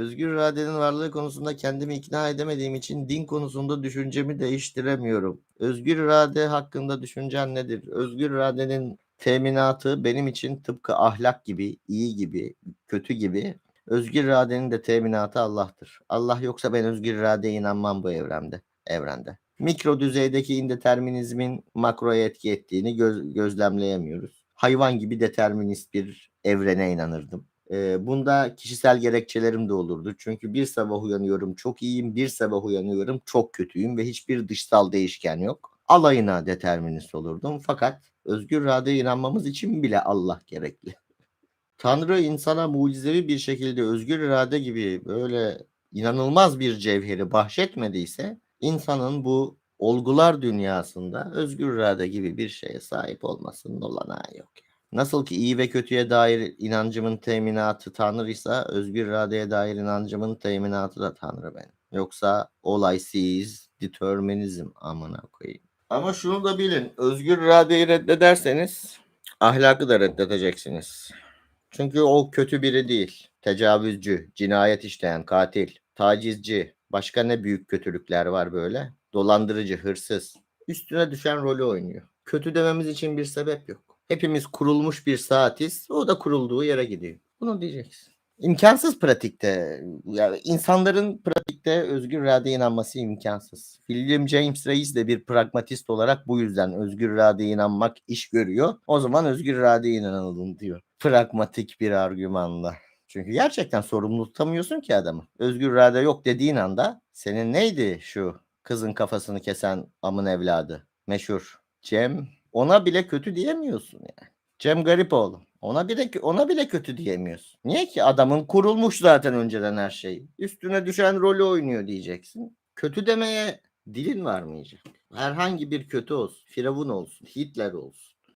Özgür iradenin varlığı konusunda kendimi ikna edemediğim için din konusunda düşüncemi değiştiremiyorum. Özgür irade hakkında düşüncen nedir? Özgür iradenin teminatı benim için tıpkı ahlak gibi, iyi gibi, kötü gibi. Özgür iradenin de teminatı Allah'tır. Allah yoksa ben özgür iradeye inanmam bu evrende. Evrende. Mikro düzeydeki indeterminizmin makroya etki ettiğini göz- gözlemleyemiyoruz. Hayvan gibi determinist bir evrene inanırdım. Bunda kişisel gerekçelerim de olurdu. Çünkü bir sabah uyanıyorum çok iyiyim, bir sabah uyanıyorum çok kötüyüm ve hiçbir dışsal değişken yok. Alayına determinist olurdum. Fakat özgür iradeye inanmamız için bile Allah gerekli. Tanrı insana mucizevi bir şekilde özgür irade gibi böyle inanılmaz bir cevheri bahşetmediyse insanın bu olgular dünyasında özgür irade gibi bir şeye sahip olmasının olanağı yok. Nasıl ki iyi ve kötüye dair inancımın teminatı Tanrıysa özgür iradeye dair inancımın teminatı da Tanrı benim. Yoksa all I see is determinism amına koyayım. Ama şunu da bilin. Özgür iradeyi reddederseniz ahlakı da reddedeceksiniz. Çünkü o kötü biri değil. Tecavüzcü, cinayet işleyen, katil, tacizci, başka ne büyük kötülükler var böyle. Dolandırıcı, hırsız. Üstüne düşen rolü oynuyor. Kötü dememiz için bir sebep yok. Hepimiz kurulmuş bir saatiz. O da kurulduğu yere gidiyor. Bunu diyeceksin. İmkansız pratikte. Yani insanların pratikte özgür iradeye inanması imkansız. William James Reis de bir pragmatist olarak bu yüzden özgür iradeye inanmak iş görüyor. O zaman özgür iradeye inanalım diyor. Pragmatik bir argümanla. Çünkü gerçekten sorumluluk tutamıyorsun ki adamı. Özgür irade yok dediğin anda senin neydi şu kızın kafasını kesen amın evladı? Meşhur Cem. Ona bile kötü diyemiyorsun yani. Cem Garipoğlu. Ona bile ona bile kötü diyemiyorsun. Niye ki adamın kurulmuş zaten önceden her şey. Üstüne düşen rolü oynuyor diyeceksin. Kötü demeye dilin varmayacak. Herhangi bir kötü olsun. Firavun olsun. Hitler olsun.